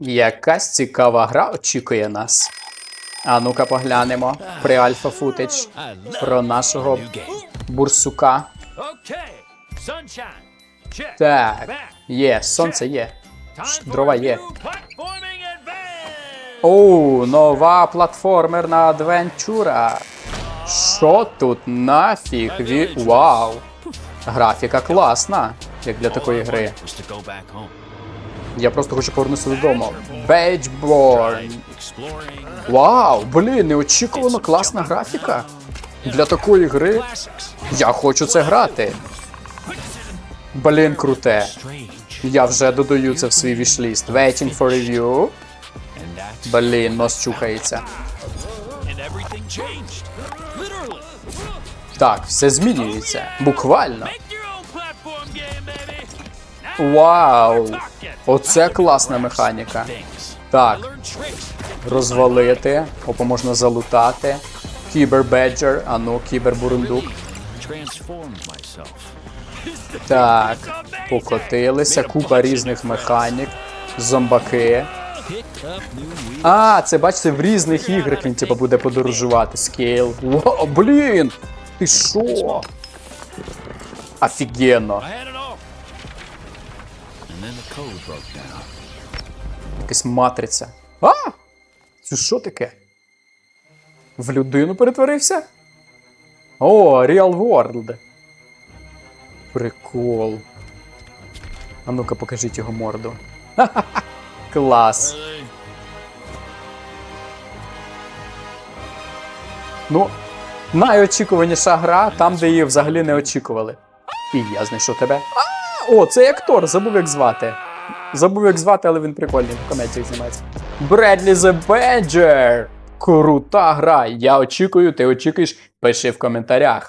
Якась цікава гра очікує нас. А ну-ка поглянемо при Альфа Футич про нашого бурсука. Так, є, сонце є. Дрова є. Оу, нова платформерна адвенчура. Що тут нафіг? Ві... Вау! Графіка класна, як для такої гри. Я просто хочу повернутися додому. Бейджборн. Вау, блін, неочікувано класна графіка. Для такої гри я хочу це грати. Блін, круте. Я вже додаю це в свій вішліст. Waiting for review. Блін, нос чухається. Так, все змінюється. Буквально. Вау! Оце класна механіка. Так, розвалити, опа можна залутати. Кібербеджер, а ну, кібербурундук. Так, покотилися, купа різних механік, зомбаки. А, це бачите, в різних іграх він типу буде подорожувати. Скейл. О, блін! Ти що? Офігенно. Якась матриця. А! Це що таке? В людину перетворився? О, Real World. Прикол. А ну-ка, покажіть його морду. Ха-ха-ха. Клас. Ну, найочікуваніша гра там, де її взагалі не очікували. І я знайшов тебе. О, цей актор, забув як звати. Забув як звати, але він прикольний в комедіях знімається. Бредлі The Badger! Крута гра. Я очікую, ти очікуєш. Пиши в коментарях.